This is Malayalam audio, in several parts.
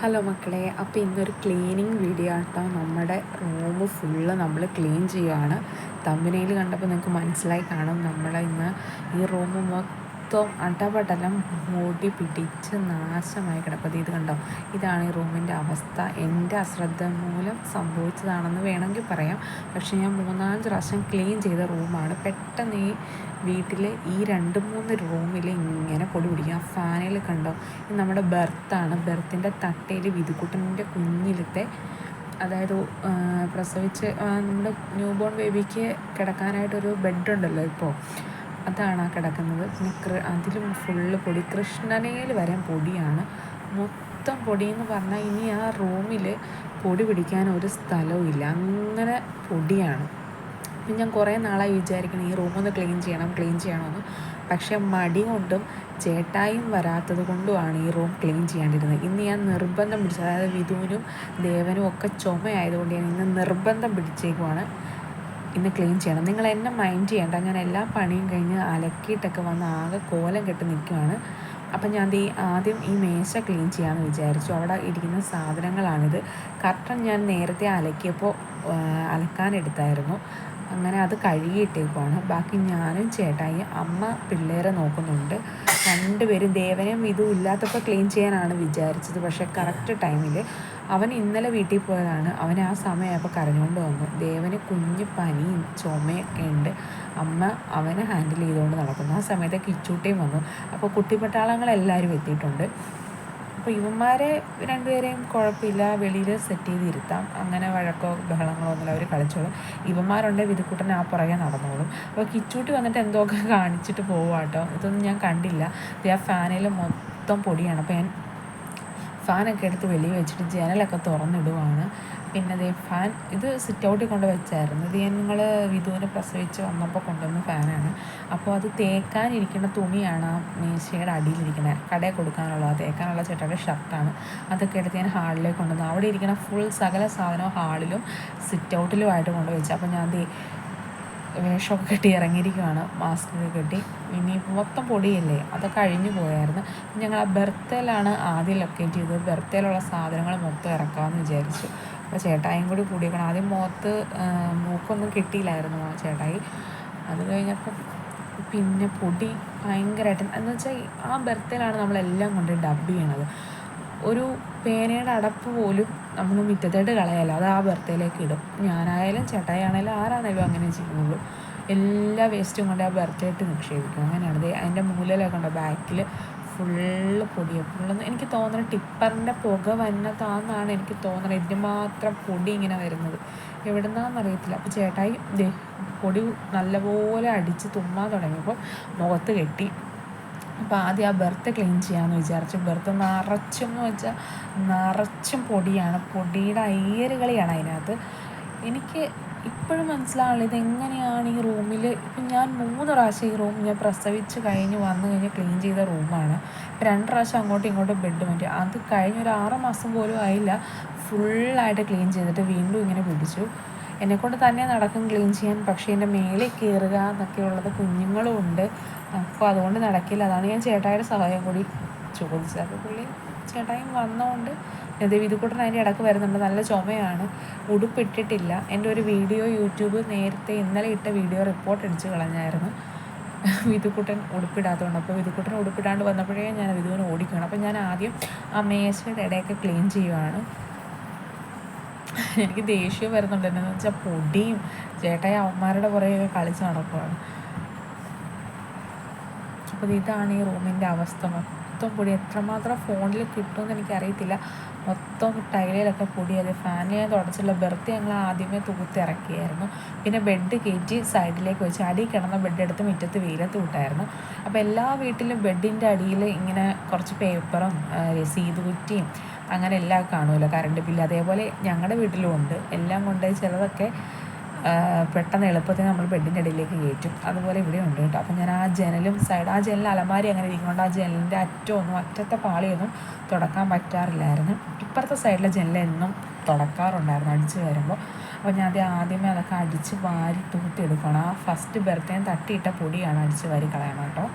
ഹലോ മക്കളെ അപ്പോൾ ഇന്നൊരു ക്ലീനിങ് വീഡിയോ ആട്ടോ. നമ്മുടെ റൂം ഫുള്ള് നമ്മൾ ക്ലീൻ ചെയ്യുകയാണ് തമ്പനയിൽ കണ്ടപ്പോൾ നിങ്ങൾക്ക് മനസ്സിലായി കാണും. നമ്മൾ ഇന്ന് ഈ റൂം മൊത്തം അടപടലം മൂടി പിടിച്ച് നാശമായി കിടപ്പത് ഇത് കണ്ടോ? ഇതാണ് ഈ റൂമിന്റെ അവസ്ഥ. എന്റെ അശ്രദ്ധ മൂലം സംഭവിച്ചതാണെന്ന് വേണമെങ്കിൽ പറയാം. പക്ഷേ ഞാൻ മൂന്നാൽ പ്രാവശ്യം ക്ലീൻ ചെയ്ത റൂമാണ്. പെട്ടെന്ന് ഈ വീട്ടിൽ ഈ രണ്ട് മൂന്ന് റൂമിൽ ഇങ്ങനെ പൊടി പിടിക്കും. ആ ഫാനിൽ കണ്ടോ? നമ്മുടെ ബെർത്താണ്. ബെർത്തിന്റെ തട്ടയിൽ വിധുക്കുട്ടന്റെ കുഞ്ഞിലത്തെ അതായത് പ്രസവിച്ച് നമ്മുടെ ന്യൂ ബോൺ ബേബിക്ക് കിടക്കാനായിട്ടൊരു ബെഡ് ഉണ്ടല്ലോ ഇപ്പോൾ. അതാണ് ആ കിടക്കുന്നത്. പിന്നെ അതിലും ഫുള്ള് പൊടി. കൃഷ്ണനയിൽ വരെ പൊടിയാണ്. മൊത്തം പൊടി എന്ന് പറഞ്ഞാൽ ഇനി ആ റൂമിൽ പൊടി പിടിക്കാൻ ഒരു സ്ഥലവും ഇല്ല. അങ്ങനെ പൊടിയാണ്. ഞാൻ കുറേ നാളായി വിചാരിക്കണം ഈ റൂമൊന്ന് ക്ലീൻ ചെയ്യണം ക്ലീൻ ചെയ്യണമെന്ന് പക്ഷേ മടി കൊണ്ടും ചേട്ടായും വരാത്തത് കൊണ്ടുമാണ് ഈ റൂം ക്ലീൻ ചെയ്യാണ്ടിരുന്നത്. ഇന്ന് ഞാൻ നിർബന്ധം പിടിച്ചത് അതായത് വിധുവിനും ദേവനും ഒക്കെ ചുമയായതുകൊണ്ട് ഞാൻ ഇന്ന് നിർബന്ധം പിടിച്ചേക്കുവാണ്. ഇന്ന് ക്ലീൻ ചെയ്യണം. നിങ്ങൾ എന്നെ മൈൻഡ് ചെയ്യേണ്ട. ഞാൻ എല്ലാ പണിയും കഴിഞ്ഞ് അലക്കിയിട്ടൊക്കെ വന്ന് ആകെ കോലം കെട്ട് നിൽക്കുകയാണ് അപ്പം ഞാൻ ഈ ആദ്യം ഈ മേശ ക്ലീൻ ചെയ്യാമെന്ന് വിചാരിച്ചു. അവിടെ ഇരിക്കുന്ന സാധനങ്ങളാണിത്. കർട്ടൻ ഞാൻ നേരത്തെ അലക്കിയപ്പോൾ അലക്കാനെടുത്തായിരുന്നു അങ്ങനെ അത് കഴുകിയിട്ടേക്കുവാണ്. ബാക്കി ഞാനും ചേട്ടായി അമ്മ പിള്ളേരെ നോക്കുന്നുണ്ട്. രണ്ടുപേരും ദേവനെയും ഇതും ഇല്ലാത്തപ്പോൾ ക്ലീൻ ചെയ്യാനാണ് വിചാരിച്ചത്. പക്ഷേ കറക്റ്റ് ടൈമിൽ അവൻ ഇന്നലെ വീട്ടിൽ പോയതാണ്. അവൻ ആ സമയമായപ്പോൾ കരഞ്ഞുകൊണ്ട് വന്നു. ദേവന് കുഞ്ഞ് പനിയും ചുമയൊക്കെ ഉണ്ട്. അമ്മ അവനെ ഹാൻഡിൽ ചെയ്തുകൊണ്ട് നടക്കുന്നു. ആ സമയത്ത് കിച്ചൂട്ടിയും വന്നു. അപ്പോൾ കുട്ടിപ്പട്ടാളങ്ങളെല്ലാവരും എത്തിയിട്ടുണ്ട്. അപ്പോൾ ഇവന്മാരെ രണ്ടുപേരെയും കുഴപ്പമില്ല. വെളിയിൽ സെറ്റ് ചെയ്ത് ഇരുത്താം. അങ്ങനെ വഴക്കോ ബഹളങ്ങളോ ഒന്നുമില്ല. അവർ കളിച്ചോളും. ഇവന്മാരുണ്ട്. വിധുക്കൂട്ടൻ ആ പുറകെ നടന്നോളും. അപ്പോൾ കിച്ചൂട്ടി വന്നിട്ട് എന്തൊക്കെ കാണിച്ചിട്ട് പോവാട്ടോ ഇതൊന്നും ഞാൻ കണ്ടില്ല. ആ ഫാനിൽ മൊത്തം പൊടിയാണ്. അപ്പോൾ ഞാൻ ഫാനൊക്കെ എടുത്ത് വെളിയിൽ വെച്ചിട്ട് ജനലൊക്കെ തുറന്നിടുവാണ്. പിന്നെ അതേ ഫാൻ ഇത് സിറ്റ് ഔട്ടിൽ കൊണ്ട് വെച്ചായിരുന്നു. ഇത് ഞങ്ങൾ വിധുവിനെ പ്രസവിച്ച് വന്നപ്പോൾ കൊണ്ടുവന്ന ഫാനാണ്. അപ്പോൾ അത് തേക്കാനിരിക്കുന്ന തുണിയാണ് ആ മേശയുടെ അടിയിലിരിക്കുന്നത് കടയിൽ കൊടുക്കാനുള്ള തേക്കാനുള്ള ചേട്ടയുടെ ഷർട്ടാണ്. അതൊക്കെ എടുത്ത് ഞാൻ ഹാളിലേക്ക് കൊണ്ടുവന്നു. അവിടെ ഇരിക്കുന്ന ഫുൾ സകല സാധനവും ഹാളിലും സിറ്റ് ഔട്ടിലുമായിട്ട് കൊണ്ടുവച്ചു അപ്പോൾ ഞാൻ വേഷമൊക്കെ കെട്ടി ഇറങ്ങിയിരിക്കുകയാണ് മാസ്ക് ഒക്കെ കെട്ടി. ഇനി മൊത്തം പൊടിയല്ലേ? അതൊക്കെ അഴിഞ്ഞു പോയായിരുന്നു. ഞങ്ങൾ ആ ബെർത്തയിലാണ് ആദ്യം ലൊക്കേറ്റ് ചെയ്തത്. ബെർത്തയിലുള്ള സാധനങ്ങൾ മൊത്തം ഇറക്കാമെന്ന് വിചാരിച്ചു. അപ്പോൾ ചേട്ടായും കൂടി കൂടിയേക്കണം. ആദ്യം മുഖത്ത് മൂക്കൊന്നും കിട്ടിയില്ലായിരുന്നു ആ ചേട്ടായി. അത് കഴിഞ്ഞപ്പം പിന്നെ പൊടി ഭയങ്കരമായിട്ട് എന്ന് വെച്ചാൽ ആ ബെർത്തയിലാണ് നമ്മളെല്ലാം കൊണ്ട് ഡബ് ചെയ്യണത്. ഒരു പേനയുടെ അടപ്പ് പോലും നമ്മൾ മുറ്റത്തോട്ട് കളയല്ല. അത് ആ ബർത്തയിലേക്ക് ഇടും. ഞാനായാലും ചേട്ടായാണേലും ആരാണേലും അങ്ങനെ ചെയ്യുള്ളൂ. എല്ലാ വേസ്റ്റും കൊണ്ട് ആ ബർത്തയിട്ട് നിക്ഷേപിക്കും. അങ്ങനെയാണ്. അതിന്റെ മൂലയിലൊക്കെ ഉണ്ട് ബാക്കിൽ ഫുള്ള് പൊടിയാണ് ഫുള്ളൊന്നും എനിക്ക് തോന്നുന്നത് ടിപ്പറിന്റെ പുക വന്നതാണെന്നാണ് എനിക്ക് തോന്നുന്നത്. ഇതിന് മാത്രം പൊടി ഇങ്ങനെ വരുന്നത്. എവിടുന്നാന്ന് അറിയത്തില്ല. അപ്പോൾ ചേട്ടായി പൊടി നല്ലപോലെ അടിച്ച് തുമ്മാൻ തുടങ്ങിയപ്പോൾ മുഖത്ത് കെട്ടി. അപ്പോൾ ആദ്യം ആ ബെർത്ത് ക്ലീൻ ചെയ്യാമെന്ന് വിചാരിച്ചു. ബെർത്ത് നിറച്ചും എന്ന് വെച്ചാൽ നിറച്ചും പൊടിയാണ്. പൊടിയുടെ അയ്യരുകളിയാണ് അതിനകത്ത്. എനിക്ക് ഇപ്പോഴും മനസ്സിലാവില്ല ഇതെങ്ങനെയാണ് ഈ റൂമിൽ ഇപ്പം ഞാൻ മൂന്ന് പ്രാവശ്യം ഈ റൂം ഞാൻ പ്രസവിച്ച് കഴിഞ്ഞ് വന്നു കഴിഞ്ഞ് ക്ലീൻ ചെയ്ത റൂമാണ് ഇപ്പം രണ്ട് പ്രാവശ്യം അങ്ങോട്ടും ഇങ്ങോട്ടും ബെഡ് മാറ്റി. അത് കഴിഞ്ഞ ഒരു ആറ് മാസം പോലും ആയില്ല. ഫുള്ളായിട്ട് ക്ലീൻ ചെയ്തിട്ട് വീണ്ടും ഇങ്ങനെ പിടിച്ചു. എന്നെക്കൊണ്ട് തന്നെ നടക്കും ക്ലീൻ ചെയ്യാൻ. പക്ഷേ എന്റെ മേലെ കയറുക എന്നൊക്കെയുള്ളത് കുഞ്ഞുങ്ങളും ഉണ്ട്. അപ്പോൾ അതുകൊണ്ട് നടക്കില്ല. അതാണ് ഞാൻ ചേട്ടായിയുടെ സഹായം കൂടി ചോദിച്ചത്. അപ്പോൾ പുള്ളി ചേട്ടായും വന്നതുകൊണ്ട് വിധുക്കുട്ടൻ അതിന്റെ ഇടയ്ക്ക് വരുന്നുണ്ട്. നല്ല ചുമയാണ്. ഉടുപ്പിട്ടിട്ടില്ല. എന്റെ ഒരു വീഡിയോ യൂട്യൂബ് നേരത്തെ ഇന്നലെ ഇട്ട വീഡിയോ റിപ്പോർട്ട് അടിച്ച് കളഞ്ഞായിരുന്നു. വിധുക്കുട്ടൻ ഉടുപ്പിടാത്തതുകൊണ്ട് അപ്പോൾ വിധുക്കുട്ടൻ ഉടുപ്പിടാണ്ട് വന്നപ്പോഴേ ഞാൻ വിധുവിനെ ഓടിക്കണം അപ്പോൾ ഞാൻ ആദ്യം ആ മേശയുടെ ഇടയൊക്കെ ക്ലീൻ ചെയ്യുവാണ്. എനിക്ക് ദേഷ്യം വരുന്നുണ്ട്. എന്താണെന്ന് വെച്ചാൽ പൊടിയും ചേട്ടായി അവന്മാരുടെ പുറകെയൊക്കെ കളിച്ച് നടക്കുവാണ്. അപ്പോൾ ഇതാണ് ഈ റൂമിന്റെ അവസ്ഥ. മൊത്തം പൊടി. എത്രമാത്രം ഫോണിൽ കിട്ടുമെന്ന് എനിക്കറിയത്തില്ല. മൊത്തം ടൈലിലൊക്കെ പൊടിയത് ഞാൻ തുടച്ചുള്ള ബെർത്ത് ഞങ്ങൾ ആദ്യമേ തൂത്തിറക്കിയായിരുന്നു പിന്നെ ബെഡ് കയറ്റി സൈഡിലേക്ക് വെച്ച് അടി കിടന്ന ബെഡ് എടുത്ത് മുറ്റത്ത് വെയിലത്ത് വിട്ടായിരുന്നു. അപ്പോൾ എല്ലാ വീട്ടിലും ബെഡിന്റെ അടിയിൽ ഇങ്ങനെ കുറച്ച് പേപ്പറും ആ, രസീത് കുറ്റിയും അങ്ങനെ എല്ലാം കാണുമല്ലോ. Current bill. അതേപോലെ ഞങ്ങളുടെ വീട്ടിലും ഉണ്ട്. എല്ലാം കൊണ്ട് ചിലതൊക്കെ പെട്ടെന്ന് എളുപ്പത്തിൽ നമ്മൾ ബെഡിന്റെ ഇടയിലേക്ക് കയറ്റും. അതുപോലെ ഇവിടെ ഉണ്ട് കേട്ടോ. അപ്പം ഞാൻ ആ ജനലും സൈഡ് ആ ജനൽ അലമാരി അങ്ങനെ ഇരിക്കുന്നുണ്ട് ആ ജനലിന്റെ അറ്റമൊന്നും അറ്റത്തെ പാളിയൊന്നും തുടക്കാൻ പറ്റാറില്ലായിരുന്നു. ഇപ്പുറത്തെ സൈഡിലെ ജനലെന്നും തുടക്കാറുണ്ടായിരുന്നു അടിച്ച് വരുമ്പോൾ അപ്പോൾ ഞാൻ അത് ആദ്യമേ അതൊക്കെ അടിച്ച് വാരി തൂത്തി എടുക്കണം ആ ഫസ്റ്റ് ബർത്ത്ഡേ തട്ടിയിട്ട പൊടിയാണ് അടിച്ച് വാരി കളയണം കേട്ടോ.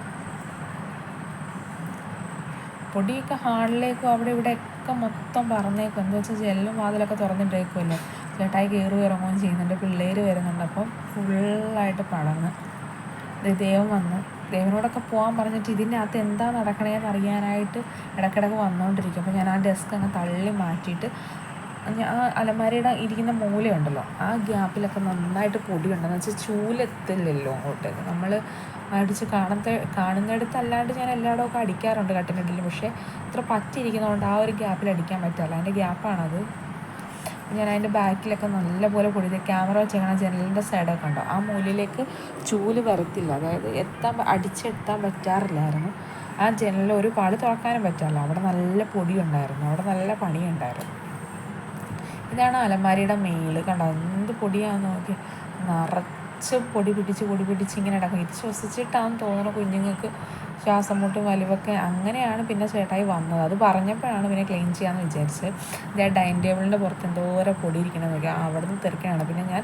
പൊടിയൊക്കെ ഹാളിലേക്കും അവിടെ ഇവിടെയൊക്കെ മൊത്തം പറഞ്ഞേക്കും എന്താ വെച്ചാൽ ജെല്ലും വാതിലൊക്കെ തുറന്നിട്ടേക്കുമല്ലോ ചേട്ടായി കയറി ഇറങ്ങുകയും ചെയ്യുന്നുണ്ട്. പിള്ളേർ വരുന്നുണ്ട്. അപ്പം ഫുള്ളായിട്ട് പടർന്ന് ദേവൻ വന്നു. ദേവനോടൊക്കെ പോകാൻ പറഞ്ഞിട്ട് ഇതിന്റെ അകത്ത് എന്താ നടക്കണേന്ന് അറിയാനായിട്ട് ഇടക്കിടക്ക് വന്നുകൊണ്ടിരിക്കും അപ്പോൾ ഞാൻ ആ ഡെസ്ക് അങ്ങ് തള്ളി മാറ്റിയിട്ട് ആ അലമാരയുടെ ഇരിക്കുന്ന മൂലയുണ്ടല്ലോ ആ ഗ്യാപ്പിലൊക്കെ നന്നായിട്ട് പൊടിയുണ്ടെന്ന് വെച്ചാൽ ചൂലെത്തില്ലല്ലോ അങ്ങോട്ടേക്ക്. നമ്മൾ അടിച്ച് കാണത്തെ കാണുന്നിടത്ത് അല്ലാണ്ട് ഞാൻ എല്ലായിടവും ഒക്കെ അടിക്കാറുണ്ട് കട്ടിനിടയിൽ പക്ഷേ ഇത്ര പറ്റിയിരിക്കുന്നതുകൊണ്ട് ആ ഒരു ഗ്യാപ്പിൽ അടിക്കാൻ പറ്റില്ല. അതിന്റെ ഗ്യാപ്പാണത്. ഞാൻ അതിന്റെ ബാക്കിലൊക്കെ നല്ലപോലെ പൊടി ക്യാമറ വെച്ചേക്കണ ജനലിന്റെ സൈഡൊക്കെ ഉണ്ടോ ആ മൂലയിലേക്ക് ചൂൽ വരത്തില്ല. അതായത് എത്താൻ അടിച്ചെത്താൻ പറ്റാറില്ലായിരുന്നു. ആ ജനലിൽ ഒരു പാട് തുറക്കാനും പറ്റാറില്ല. അവിടെ നല്ല പൊടി ഉണ്ടായിരുന്നു അവിടെ നല്ല പണി ഉണ്ടായിരുന്നു ഇതാണ് അലമാരിയുടെ മേൾ. കണ്ടോ? എന്ത് പൊടിയാണെന്ന് നോക്കി നിറച്ച് പൊടി പിടിച്ച് പൊടി പിടിച്ച് ഇങ്ങനെ ഇടക്കും. ഇത് ശ്വസിച്ചിട്ടാണെന്ന് തോന്നുന്നു കുഞ്ഞുങ്ങൾക്ക് ശ്വാസം മുട്ടും വലിവൊക്കെ. അങ്ങനെയാണ് പിന്നെ ചേട്ടായി വന്നത്. അത് പറഞ്ഞപ്പോഴാണ് പിന്നെ ക്ലീൻ ചെയ്യാമെന്ന് വിചാരിച്ച് ഇതേ ഡൈനിങ് ടേബിളിന്റെ പുറത്ത് എന്തോരം പൊടി ഇരിക്കണം നോക്കി. അവിടെ നിന്ന് തിരക്കാണ് പിന്നെ ഞാൻ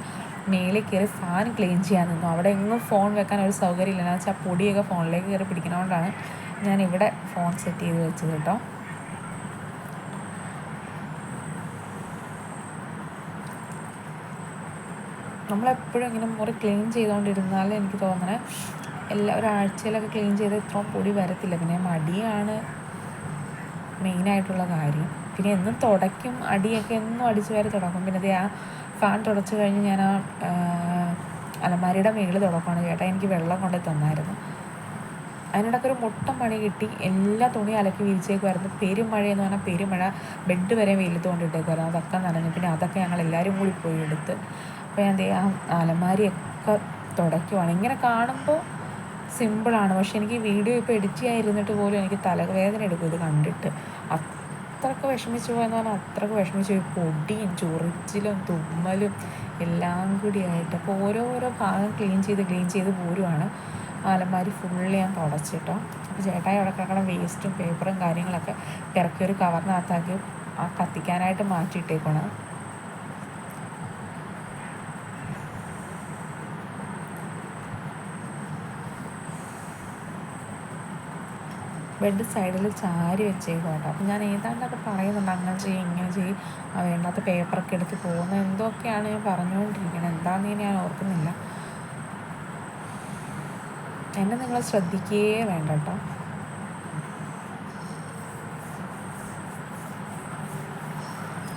മേലെ കയറി ഫാൻ ക്ലീൻ ചെയ്യാൻ നിന്നു. അവിടെ എങ്ങും ഫോൺ വെക്കാൻ ഒരു സൗകര്യമില്ല. എന്ന് വെച്ചാൽ പൊടിയൊക്കെ ഫോണിലേക്ക് കയറി പിടിക്കുന്നതുകൊണ്ടാണ് ഞാൻ ഇവിടെ ഫോൺ സെറ്റ് ചെയ്ത് വെച്ചത് കേട്ടോ. നമ്മളെപ്പോഴും ഇങ്ങനെ മുറി ക്ലീൻ ചെയ്തുകൊണ്ടിരുന്നാൽ എനിക്ക് തോന്നണേ എല്ലാ ഒരാഴ്ചയിലൊക്കെ ക്ലീൻ ചെയ്ത് ഇത്രയും പൊടി വരത്തില്ല. പിന്നെ മടിയാണ് മെയിനായിട്ടുള്ള കാര്യം. പിന്നെ എന്നും തുടയ്ക്കും അടിയൊക്കെ എന്നും അടിച്ച് വരെ തുടക്കും. പിന്നെ അത് ആ ഫാൻ തുടച്ചു കഴിഞ്ഞ് ഞാൻ ആ അലമാരിയുടെ മേളിൽ തുടക്കമാണ് ചേട്ടാ എനിക്ക് വെള്ളം കൊണ്ട് തന്നായിരുന്നു. അതിനിടയ്ക്ക് ഒരു മുട്ട പണി കിട്ടി. എല്ലാ തുണി അലക്കി വിരിച്ചേക്കുമായിരുന്നു പെരുമഴ എന്ന് പറഞ്ഞാൽ പെരുമഴ ബെഡ് വരെ വെയിലത്ത് കൊണ്ടിട്ടേക്കുമായിരുന്നു അതൊക്കെ നനഞ്ഞു. പിന്നെ അതൊക്കെ ഞങ്ങൾ എല്ലാവരും കൂടി പോയി എടുത്ത് അപ്പോൾ ഞാൻ ആ അലമാരിയൊക്കെ തുടയ്ക്കുവാണ് ഇങ്ങനെ കാണുമ്പോൾ സിമ്പിളാണ് പക്ഷെ എനിക്ക് വീഡിയോ ഇപ്പോൾ എഡിറ്റ് ചെയ്യാതിരുന്നിട്ട് പോലും എനിക്ക് തലവേദന എടുക്കും ഇത് കണ്ടിട്ട്. അത്രയ്ക്ക് വിഷമിച്ചു പോയെന്ന് പറഞ്ഞാൽ അത്രയ്ക്ക് വിഷമിച്ചു പോയി. പൊടിയും ചൊറിച്ചിലും തുമ്മലും എല്ലാം കൂടി ആയിട്ട് അപ്പോൾ ഓരോരോ ഭാഗം ക്ലീൻ ചെയ്ത് ക്ലീൻ ചെയ്ത് പോരുവാണ്. അലമാരി ഫുള്ള് ഞാൻ തുടച്ചിട്ടോ. അപ്പോൾ ചേട്ടായി അവിടെ കിടക്കണം വേസ്റ്റും പേപ്പറും കാര്യങ്ങളൊക്കെ ഇറക്കി ഒരു കവറിനകത്താക്കി ആ കത്തിക്കാനായിട്ട് മാറ്റിയിട്ടേക്കണം ബെഡ് സൈഡിൽ ചാരി വെച്ചേക്കും കേട്ടോ അപ്പം ഞാൻ ഏതാണ്ടൊക്കെ പറയുന്നുണ്ട് അങ്ങനെ ചെയ്യും ഇങ്ങനെ ചെയ്യും വേണ്ടാത്ത പേപ്പറൊക്കെ എടുത്ത് പോകുന്ന. എന്തൊക്കെയാണ് ഞാൻ പറഞ്ഞുകൊണ്ടിരിക്കുന്നത്? എന്താണെന്ന് ഞാൻ ഓർക്കുന്നില്ല. എന്നെ നിങ്ങൾ ശ്രദ്ധിക്കുകയേ വേണ്ട കേട്ടോ.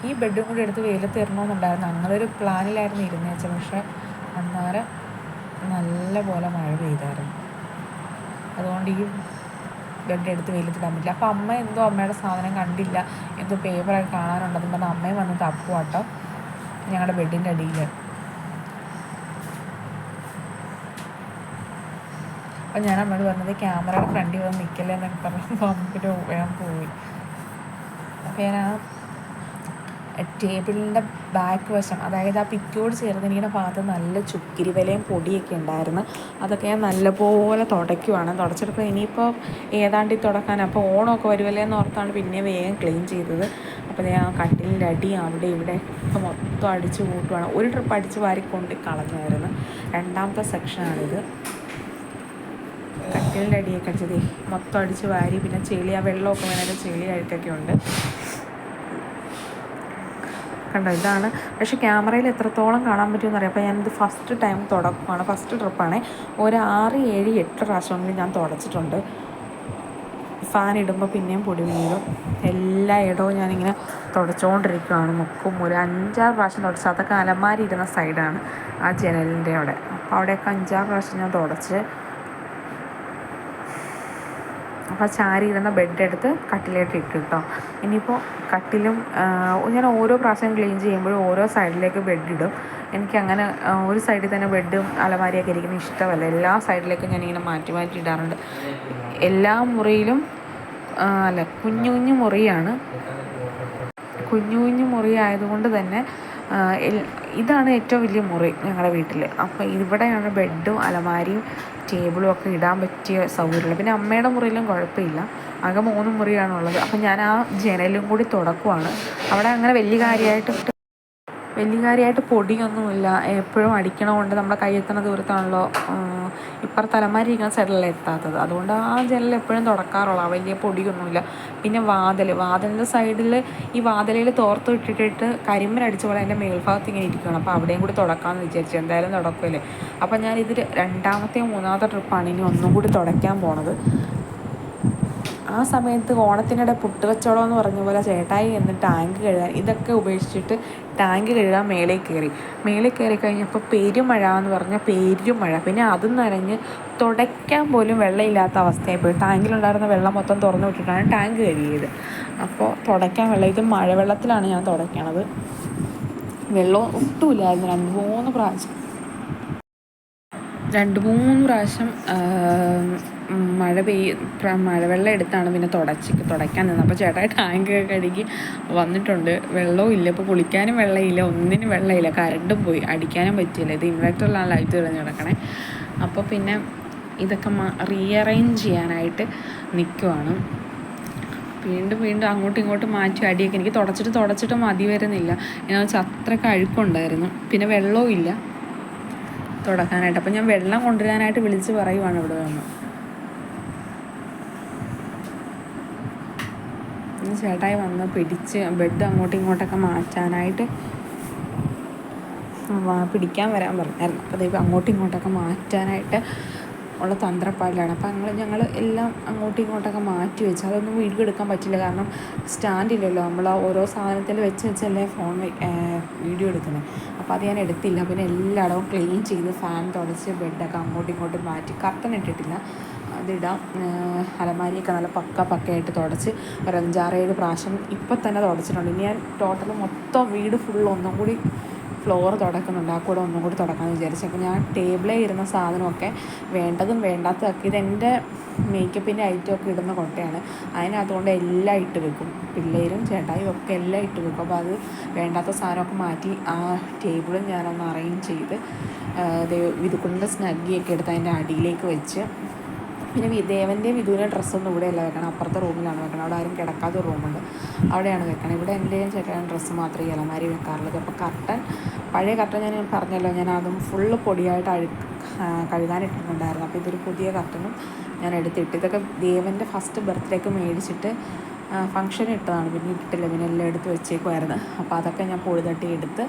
ഈ ബെഡും കൂടി എടുത്ത് വെയിലത്ത് ഇടണമെന്നുണ്ടായിരുന്നു അങ്ങനൊരു പ്ലാനിലായിരുന്നു ഇരുന്നേച്ച പക്ഷെ അന്നേരം നല്ല പോലെ മഴ പെയ്തായിരുന്നു. അതുകൊണ്ട് ഈ ബെഡ് എടുത്ത് വെയിലത്തിടാൻ പറ്റില്ല. അപ്പോൾ അമ്മ എന്തോ അമ്മയുടെ സാധനം കണ്ടില്ല. എന്തോ പേപ്പറൊക്കെ കാണാനുണ്ടെന്ന് പറഞ്ഞാൽ അമ്മയും വന്ന് തപ്പുവാട്ടോ ഞങ്ങളുടെ ബെഡിന്റെ അടിയിൽ അപ്പം ഞാൻ അമ്മയോട് പറഞ്ഞത് ക്യാമറയുടെ ഫ്രണ്ടിൽ വന്ന് നിൽക്കല്ലേ എന്നൊക്കെ പറഞ്ഞപ്പോൾ അമ്മ വേഗം പോയി. അപ്പോൾ ഞാൻ ആ ടേബിളിന്റെ ബാക്ക് വശം അതായത് ആ ഭിത്തിയോട് ചേർന്നിരിക്കുന്ന ഭാഗത്ത് നല്ല ചുക്കിരി വിലയും പൊടിയൊക്കെ ഉണ്ടായിരുന്നു. അതൊക്കെ ഞാൻ നല്ലപോലെ തുടയ്ക്കുവാണ്. തുടച്ചെടുക്കുക ഇനിയിപ്പോൾ ഏതാണ്ട് തുടക്കാൻ അപ്പോൾ ഓണമൊക്കെ വരുമല്ലേ എന്ന് ഓർത്താണ് പിന്നെ വേഗം ക്ലീൻ ചെയ്തത്. അപ്പോൾ ഞാൻ കട്ടിലിന്റെ അടി അവിടെ ഇവിടെ മൊത്തം അടിച്ച് കൂട്ടുവാണ്. ഒരു ട്രിപ്പ് അടിച്ച് വാരിക്കൊണ്ട് കളഞ്ഞായിരുന്നു. രണ്ടാമത്തെ സെക്ഷനാണിത്. കട്ടിലിന്റെ അടിയൊക്കെ അടിച്ചതേ മൊത്തം അടിച്ച് വാരി പിന്നെ ചെളി ആ വെള്ളമൊക്കെ വേണേലും ചെളി അഴുക്കൊക്കെ ഉണ്ട്. കണ്ടോ? ഇതാണ്. പക്ഷേ ക്യാമറയിൽ എത്രത്തോളം കാണാൻ പറ്റുമെന്ന് അറിയാം അപ്പോൾ ഞാനിത് ഫസ്റ്റ് ടൈം തുടക്കമാണ് ഫസ്റ്റ് ട്രിപ്പാണ്. ഒരു ആറ് ഏഴ് എട്ട് പ്രാവശ്യമെങ്കിലും ഞാൻ തുടച്ചിട്ടുണ്ട്. ഫാൻ ഇടുമ്പോൾ പിന്നെയും പൊടി വീഴും. എല്ലാ ഇടവും ഞാനിങ്ങനെ തുടച്ചുകൊണ്ടിരിക്കുകയാണ് മുക്കും ഒരു അഞ്ചാറ് പ്രാവശ്യം തുടച്ച്. അതൊക്കെ അലമാരി ഇരുന്ന സൈഡാണ് ആ ജനലിന്റെ അവിടെ. അപ്പോൾ അവിടെയൊക്കെ അഞ്ചാറ് പ്രാവശ്യം ഞാൻ തുടച്ച് അപ്പോൾ ചാരി ഇടുന്ന ബെഡ് എടുത്ത് കട്ടിലേക്ക് ഇട്ടു കേട്ടോ ഇനിയിപ്പോൾ കട്ടിലും ഞാൻ ഓരോ പ്രാവശ്യം ക്ലീൻ ചെയ്യുമ്പോഴും ഓരോ സൈഡിലേക്ക് ബെഡ് ഇടും. എനിക്കങ്ങനെ ഒരു സൈഡിൽ തന്നെ ബെഡും അലമാരിയൊക്കെ ഇരിക്കുന്ന ഇഷ്ടമല്ല. എല്ലാ സൈഡിലേക്കും ഞാനിങ്ങനെ മാറ്റി മാറ്റി ഇടാറുണ്ട്. എല്ലാ മുറിയിലും അല്ല കുഞ്ഞു കുഞ്ഞു മുറിയാണ്. കുഞ്ഞു കുഞ്ഞു മുറി ആയതുകൊണ്ട് തന്നെ ഇതാണ് ഏറ്റവും വലിയ മുറി ഞങ്ങളുടെ വീട്ടിൽ അപ്പോൾ ഇവിടെയാണ് ബെഡും അലമാരിയും ടേബിളും ഒക്കെ ഇടാൻ പറ്റിയ സൗകര്യമുള്ളത്. പിന്നെ അമ്മയുടെ മുറിയിലും കുഴപ്പമില്ല. ആകെ മൂന്ന് മുറിയാണുള്ളത്. അപ്പോൾ ഞാൻ ആ ജനലും കൂടി തുടക്കുവാണ്. അവിടെ അങ്ങനെ വലിയ കാര്യമായിട്ട് വലിയ കാര്യമായിട്ട് പൊടിയൊന്നുമില്ല. എപ്പോഴും അടിക്കണമുണ്ട്. നമ്മുടെ കയ്യെത്തണ ദൂരത്താണല്ലോ. ഇപ്പുറ അലമാരി ഇരിക്കുന്ന സൈഡിലല്ല എത്താത്തത്. അതുകൊണ്ട് ആ ജനൽ എപ്പോഴും തുടക്കാറുള്ള വലിയ പൊടിയൊന്നുമില്ല. പിന്നെ വാതിൽ. വാതിലിന്റെ സൈഡിൽ ഈ വാതിലയിൽ തോർത്ത് ഇട്ടിട്ടിട്ട് കരിമ്പനടിച്ച പോലെ അതിന്റെ മേൽഭാഗത്ത് ഇങ്ങനെ ഇരിക്കണം അപ്പോൾ അവിടെയും കൂടി തുടക്കാമെന്ന് വിചാരിച്ചു. എന്തായാലും തുടക്കുമല്ലേ അപ്പോൾ ഞാനിത് രണ്ടാമത്തെ മൂന്നാമത്തെ ട്രിപ്പാണ് ഇനി ഒന്നും കൂടി തുടയ്ക്കാൻ പോണത്. ആ സമയത്ത് ഓണത്തിനിടെ വെച്ചോളോ എന്ന് പറഞ്ഞ പോലെ ചേട്ടായി എന്ന് ടാങ്ക് കഴുകാൻ ഇതൊക്കെ ഉപേക്ഷിച്ചിട്ട് ടാങ്ക് കഴുകാൻ മേലെ കയറി. മേലെ കയറി കഴിഞ്ഞപ്പോൾ പെരുമഴ എന്ന് പറഞ്ഞാൽ പെരുമഴ. പിന്നെ അതും നനഞ്ഞ് തുടയ്ക്കാൻ പോലും വെള്ളമില്ലാത്ത അവസ്ഥയായി പോയി. ടാങ്കിലുണ്ടായിരുന്ന വെള്ളം മൊത്തം തുറന്നു വിട്ടിട്ടാണ് ടാങ്ക് കഴുകിയത്. അപ്പോൾ തുടയ്ക്കാൻ വെള്ളം ഇത് മഴവെള്ളത്തിലാണ് ഞാൻ തുടയ്ക്കണത്. വെള്ളം ഒട്ടുമില്ലായിരുന്നു. രണ്ട് മൂന്ന് പ്രാവശ്യം. രണ്ട് മൂന്ന് പ്രാവശ്യം മഴ പെയ്യ മഴവെള്ളം എടുത്താണ് പിന്നെ തുടച്ച് തുടയ്ക്കാൻ നിന്നത്. അപ്പോൾ ചേട്ടായി ടാങ്ക് കഴുകി വന്നിട്ടുണ്ട്. വെള്ളവും ഇല്ല. ഇപ്പോൾ കുളിക്കാനും വെള്ളമില്ല. ഒന്നിനും വെള്ളമില്ല. കരണ്ടും പോയി. അടിക്കാനും പറ്റിയില്ല. ഇത് ഇൻവെർട്ടറിലാണ് ലൈറ്റ് തെളിഞ്ഞ് കിടക്കണേ. അപ്പോൾ പിന്നെ ഇതൊക്കെ റീഅറേഞ്ച് ചെയ്യാനായിട്ട് നിൽക്കുവാണ് വീണ്ടും വീണ്ടും അങ്ങോട്ടും ഇങ്ങോട്ടും മാറ്റി അടിയൊക്കെ എനിക്ക് തുടച്ചിട്ട് തുടച്ചിട്ട് മതി വരുന്നില്ല. എന്നു വെച്ചാൽ അത്രയ്ക്ക് അഴുക്കുണ്ടായിരുന്നു. പിന്നെ വെള്ളവും ഇല്ല. തുടക്കാനായിട്ട്. അപ്പം ഞാൻ വെള്ളം കൊണ്ടുവരാനായിട്ട് വിളിച്ച് പറയുവാണ് ഇവിടെ വന്ന്. ചേട്ടായി വന്ന് പിടിച്ച് ബെഡ് അങ്ങോട്ടും ഇങ്ങോട്ടൊക്കെ മാറ്റാനായിട്ട് പിടിക്കാൻ വരാൻ പറഞ്ഞായിരുന്നു. അപ്പോൾ ദൈവം അങ്ങോട്ടും ഇങ്ങോട്ടൊക്കെ മാറ്റാനായിട്ട് ഉള്ള തന്ത്രപ്പാടിലാണ്. അപ്പോൾ ഞങ്ങൾ ഞങ്ങൾ എല്ലാം അങ്ങോട്ടും ഇങ്ങോട്ടൊക്കെ മാറ്റി വെച്ച് അതൊന്നും വീഡിയോ എടുക്കാൻ പറ്റില്ല. കാരണം സ്റ്റാൻഡ് ഇല്ലല്ലോ. നമ്മൾ ഓരോ സാധനത്തിൽ വെച്ച് വെച്ചല്ലേ ഫോൺ വീഡിയോ എടുക്കുന്നത് അപ്പോൾ അത് ഞാൻ എടുത്തില്ല. പിന്നെ എല്ലായിടവും ക്ലീൻ ചെയ്ത് ഫാൻ തുടച്ച് ബെഡൊക്കെ അങ്ങോട്ടും ഇങ്ങോട്ടും മാറ്റി കർട്ടൻ ഇട്ടിട്ടില്ല. അതിടാം. അലമാരിയൊക്കെ നല്ല പക്ക പക്കയായിട്ട് തുടച്ച് ഒരു അഞ്ചാറേഴ് പ്രാവശ്യം ഇപ്പം തന്നെ തുടച്ചിട്ടുണ്ട്. ഇനി ഞാൻ ടോട്ടൽ മൊത്തം വീട് ഫുൾ ഒന്നും കൂടി ഫ്ലോർ തുടക്കുന്നുണ്ട്. ആ കൂടെ ഒന്നും കൂടി തുടക്കാമെന്ന് വിചാരിച്ചു. അപ്പോൾ ഞാൻ ടേബിളിൽ ഇരുന്ന സാധനമൊക്കെ വേണ്ടതും വേണ്ടാത്തതൊക്കെ ഇതെന്റെ മേക്കപ്പിന്റെ ഐറ്റം ഒക്കെ ഇടുന്ന കൊട്ടയാണ്. അതിനകത്തുകൊണ്ട് എല്ലാം ഇട്ട് വെക്കും. പിള്ളേരും ചേട്ടായും ഒക്കെ എല്ലാം ഇട്ട് വെക്കും. അപ്പോൾ അത് വേണ്ടാത്ത സാധനമൊക്കെ മാറ്റി ആ ടേബിളും ഞാനൊന്ന് അറേഞ്ച് ചെയ്ത് ഇത് കൊണ്ട് സ്നഗ്ഗിയൊക്കെ എടുത്ത് അതിന്റെ അടിയിലേക്ക് വെച്ച് പിന്നെ ദേവന്റെ വിധുവിന്റെ ഡ്രസ്സൊന്നും ഇവിടെയല്ല വെക്കണം. അപ്പുറത്തെ റൂമിലാണ് വെക്കണം. അവിടെ ആരും കിടക്കാത്ത റൂമുണ്ട്. അവിടെയാണ് വെക്കണം. ഇവിടെ എന്റെയും ചേട്ടൻ ഡ്രസ്സ് മാത്രമേ ഈ അലമാരി വെക്കാറുള്ളത് അപ്പോൾ കർട്ടൻ പഴയ കർട്ടൻ ഞാൻ പറഞ്ഞല്ലോ ഞാൻ അതും ഫുള്ള് പൊടിയായിട്ട് അഴു കഴുകാനിട്ടിട്ടുണ്ടായിരുന്നു അപ്പോൾ ഇതൊരു പുതിയ കർട്ടനും ഞാൻ എടുത്തിട്ട് ഇതൊക്കെ ദേവന്റെ ഫസ്റ്റ് ബർത്ത്ഡേക്ക് മേടിച്ചിട്ട് ഫംഗ്ഷൻ ഇട്ടതാണ്. പിന്നെ ഇട്ടിട്ടില്ല. പിന്നെ എല്ലാം എടുത്ത് വെച്ചേക്കുമായിരുന്നു അപ്പോൾ അതൊക്കെ ഞാൻ പൊടി തട്ടി എടുത്ത്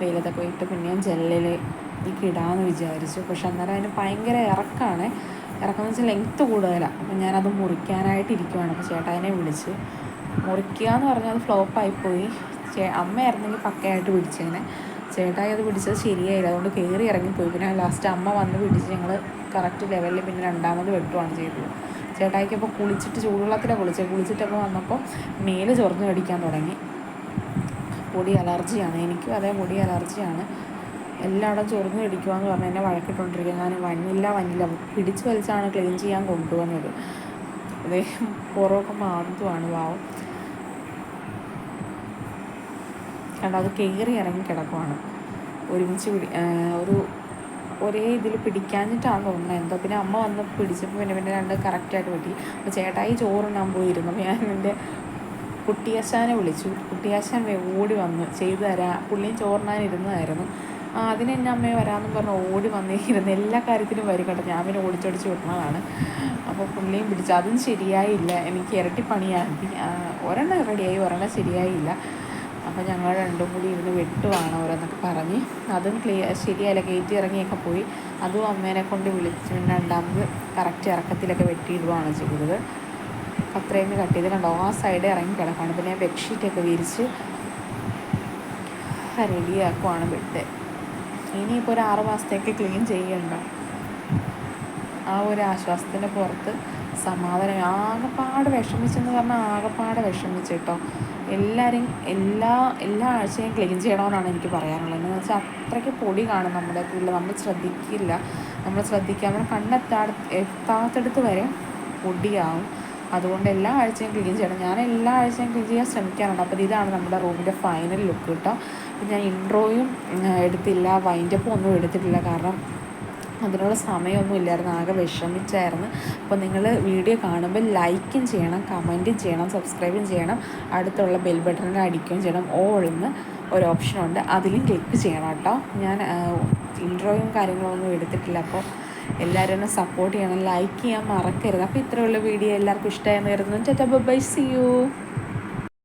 വെയിലത്തൊക്കെ ഇട്ട് പിന്നെ ഞാൻ ജനലിലേക്ക് ഇടാമെന്ന് വിചാരിച്ചു. പക്ഷെ അന്നേരം അതിന് ഭയങ്കര ഇറക്കമാണ് ഇറക്കം വെച്ചാൽ ലെങ്ത്ത് കൂടുതലാണ് അപ്പം ഞാനത് മുറിക്കാനായിട്ട് ഇരിക്കുവാണ്. അപ്പോൾ ചേട്ടായിനെ വിളിച്ച്. മുറിക്കുക എന്ന് പറഞ്ഞാൽ അത് ഫ്ലോപ്പായിപ്പോയി ചേ അമ്മയായിരുന്നെങ്കിൽ പക്കയായിട്ട് പിടിച്ചേനെ. ചേട്ടായി അത് പിടിച്ചത് ശരിയായില്ല. അതുകൊണ്ട് കയറി ഇറങ്ങിപ്പോയി. പിന്നെ ലാസ്റ്റ് അമ്മ വന്ന് പിടിച്ച് ഞങ്ങൾ കറക്റ്റ് ലെവലിൽ പിന്നെ രണ്ടാമത് വെട്ടുവാണ് ചെയ്തത്. ചേട്ടായിക്ക് അപ്പോൾ കുളിച്ചിട്ട് ചൂടുവെള്ളത്തിലാണ് കുളിച്ചത്. കുളിച്ചിട്ടൊക്കെ വന്നപ്പോൾ മേൽ ചൊറന്ന് കടിക്കാൻ തുടങ്ങി. പൊടി അലർജിയാണ്. എനിക്കും അതേ പൊടി അലർജിയാണ്. എല്ലായിടം ചൊറിഞ്ഞ് പിടിക്കുവാന്ന് പറഞ്ഞ് എന്നെ വഴക്കിട്ടുകൊണ്ടിരിക്കുക ഞാൻ വന്നില്ല വന്നില്ല പിടിച്ച് വലിച്ചാണ് ക്ലീൻ ചെയ്യാൻ കൊണ്ടുവന്നത്. അതേ പുറമൊക്കെ മാന്തുവാണ് പാവം. കണ്ട അത് കയറി ഇറങ്ങി കിടക്കുവാണ്. ഒരുമിച്ച് പിടി ഒരു ഒരേ ഇതിൽ പിടിക്കാഞ്ഞിട്ടാണ് തോന്നുന്നത് എന്തോ പിന്നെ അമ്മ വന്ന് പിടിച്ചപ്പോൾ പിന്നെ പിന്നെ രണ്ട് കറക്റ്റായിട്ട് പറ്റി. അപ്പോൾ ചേട്ടായി ചോറുണ്ണാൻ പോയിരുന്നു. ഞാൻ എന്റെ കുട്ടിയാശാനെ വിളിച്ചു. കുട്ടിയാശാൻ ഓടി വന്ന് ചെയ്തു തരാം. പുള്ളിയും ചോറിനാൻ ഇരുന്നതായിരുന്നു അതിന് എന്റെ അമ്മയെ വരാമെന്ന് പറഞ്ഞ് ഓടി വന്നിരുന്നു എല്ലാ കാര്യത്തിനും വരും കേട്ടോ. ഞാൻ പിന്നെ ഓടിച്ചോടിച്ച് വിടുന്നതാണ് അപ്പോൾ പുള്ളിയും പിടിച്ചു. അതും ശരിയായില്ല. എനിക്ക് ഇരട്ടി പണിയാക്കി ഒരെണ്ണം റെഡിയായി ഒരെണ്ണം ശരിയായില്ല. അപ്പോൾ ഞങ്ങൾ രണ്ടും കൂടി ഇരുന്ന് വെട്ടുവാണ് ഓരോന്നൊക്കെ പറഞ്ഞ്. അതും ക്ലിയർ ശരിയായില്ല. കയറ്റി ഇറങ്ങിയൊക്കെ പോയി. അതും അമ്മേനെ കൊണ്ട് വിളിച്ച് രണ്ടാമത് കറക്റ്റ് ഇറക്കത്തിലൊക്കെ വെട്ടിയിടുവാണ് ചെയ്തത്. അത്രയും കട്ട് ചെയ്ത് കണ്ടോ? ആ സൈഡ് ഇറങ്ങി കിടക്കുകയാണ്. പിന്നെ ബെഡ്ഷീറ്റൊക്കെ വിരിച്ച് റെഡിയാക്കുവാണ് ബെഡ്. ഇനിയിപ്പോൾ ഒരു ആറ് മാസത്തേക്ക് ക്ലീൻ ചെയ്യണ്ട. ആ ഒരു ആശ്വാസത്തിന്റെ പുറത്ത് സമാധാനം ആകെപ്പാട് വിഷമിച്ചെന്ന് പറഞ്ഞാൽ ആകെപ്പാട് വിഷമിച്ച് കേട്ടോ എല്ലാവരും എല്ലാ എല്ലാ ആഴ്ചയും ക്ലീൻ ചെയ്യണമെന്നാണ് എനിക്ക് പറയാനുള്ളത്. എന്ന് വെച്ചാൽ അത്രയ്ക്ക് പൊടി കാണും നമ്മുടെ ഉള്ളിൽ നമ്മൾ ശ്രദ്ധിക്കില്ല. നമ്മൾ ശ്രദ്ധിക്കുക നമ്മൾ കണ്ണെത്താ എത്താത്തടുത്ത് വരെ പൊടിയാവും. അതുകൊണ്ട് എല്ലാ ആഴ്ചയും ക്ലീൻ ചെയ്യണം. ഞാൻ എല്ലാ ആഴ്ചയും ക്ലീൻ ചെയ്യാൻ ശ്രമിക്കാറുണ്ട്. അപ്പോൾ ഇതാണ് നമ്മുടെ റൂമിന്റെ ഫൈനൽ ലുക്ക് കേട്ടോ ഞാൻ ഇൻട്രോയും എടുത്തില്ല വൈൻഡപ്പും ഒന്നും എടുത്തിട്ടില്ല. കാരണം അതിനുള്ള സമയമൊന്നും ഇല്ലായിരുന്നു. ആകെ വിഷമിച്ചായിരുന്നു. അപ്പോൾ നിങ്ങൾ വീഡിയോ കാണുമ്പോൾ ലൈക്കും ചെയ്യണം കമന്റും ചെയ്യണം സബ്സ്ക്രൈബും ചെയ്യണം. അടുത്തുള്ള ബെൽ ബട്ടണിൽ അടിക്കുകയും ചെയ്യണം. ഓൾ എന്ന് ഒരു ഓപ്ഷനുണ്ട് അതിലും ക്ലിക്ക് ചെയ്യണം കേട്ടോ. ഞാൻ ഇൻട്രോയും കാര്യങ്ങളൊന്നും എടുത്തിട്ടില്ല. അപ്പോൾ എല്ലാവരും എന്നെ സപ്പോർട്ട് ചെയ്യണം. ലൈക്ക് ചെയ്യാൻ മറക്കരുത്. അപ്പോൾ ഇത്രയുള്ള വീഡിയോ. എല്ലാവർക്കും ഇഷ്ടമായി കരുതുന്നു. ചേട്ടാ ബൈ സി യു